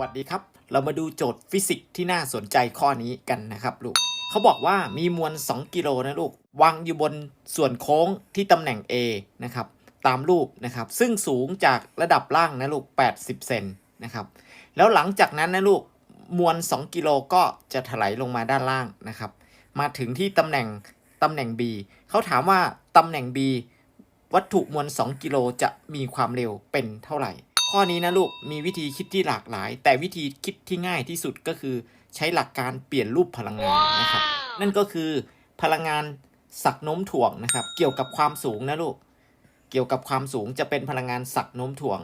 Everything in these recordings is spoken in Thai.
วัสดีครับ เรามาดูโจทย์ฟิสิกส์ที่น่าสนใจข้อนี้กันนะครับลูกเขาบอกว่ามีมวล 2 กิโลนะลูกวางอยู่บนส่วนโค้งที่ตำแหน่ง A นะครับตามรูปนะครับ ซึ่งสูงจากระดับล่างนะลูก 80 เซนนะครับ แล้วหลังจากนั้นนะลูกมวล 2 กิโลก็จะถลายลงมาด้านล่างนะครับ มาถึงที่ตำแหน่งตำแหน่ง B เขาถามว่าตำแหน่ง B วัตถุมวล 2 กิโลจะมีความเร็วเป็นเท่าไหร่ ข้อนี้นะลูกมีวิธีคิดที่หลากหลาย แต่วิธีคิดที่ง่ายที่สุดก็คือ ใช้หลักการเปลี่ยนรูปพลังงานนะครับ นั่นก็คือพลังงานสักโน้มถ่วงนะครับ เกี่ยวกับความสูงนะลูก เกี่ยวกับความสูงจะเป็นพลังงานสักโน้มถ่วง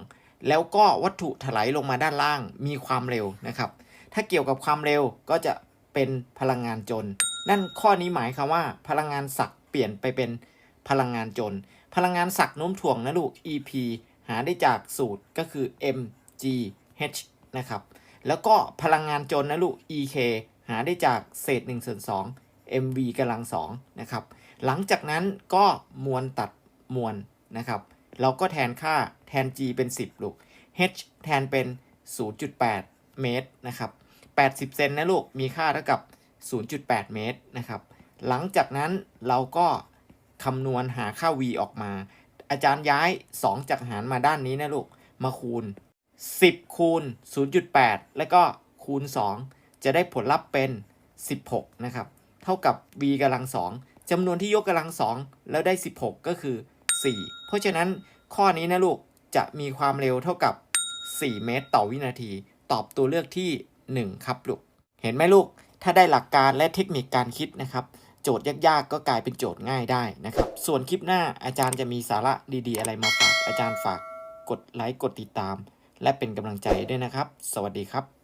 แล้วก็วัตถุถลายลงมาด้านล่างมีความเร็วนะครับ ถ้าเกี่ยวกับความเร็วก็จะเป็นพลังงานจน นั่นข้อนี้หมายความว่า พลังงานสักเปลี่ยนไปเป็นพลังงานจน พลังงานสักโน้มถ่วงนะลูก EP หาได้จากสูตรก็คือ mgh นะครับ แล้วก็พลังงานจนนะลูก ek หาได้จากเศษ1ส่วน2 mv กำลัง2นะครับ หลังจากนั้นก็มวลตัดมวลนะครับ เราก็แทนค่าแทน g เป็น 10 ลูก h แทนเป็น 0.8 เมตรนะครับ 80 เซนนะลูก มีค่าเท่ากับ 0.8 เมตรนะครับ หลังจากนั้นเราก็คำนวณหาค่า v ออกมา อาจารย์ย้าย 2 จากหารมาด้านนี้นะลูก มาคูณ 10 คูณ 0.8 แล้วก็คูณ 2 จะได้ผลลัพธ์เป็น 16 นะครับ เท่ากับ v กำลัง2จำนวนที่ยกกำลัง2แล้วได้ 16 ก็คือ 4 เพราะฉะนั้นข้อนี้นะลูกจะมีความเร็วเท่ากับ 4 เมตรต่อวินาที ตอบตัวเลือกที่ 1 ครับลูก เห็นไหมลูก ถ้าได้หลักการและเทคนิคการคิดนะครับ โจทย์ยากๆ ก็กลายเป็นโจทย์ง่ายได้นะครับ ส่วนคลิปหน้าอาจารย์จะมีสาระดี ๆ อะไรมาฝาก อาจารย์ฝากกดไลค์กดติดตาม และเป็นกำลังใจด้วยนะครับ สวัสดีครับ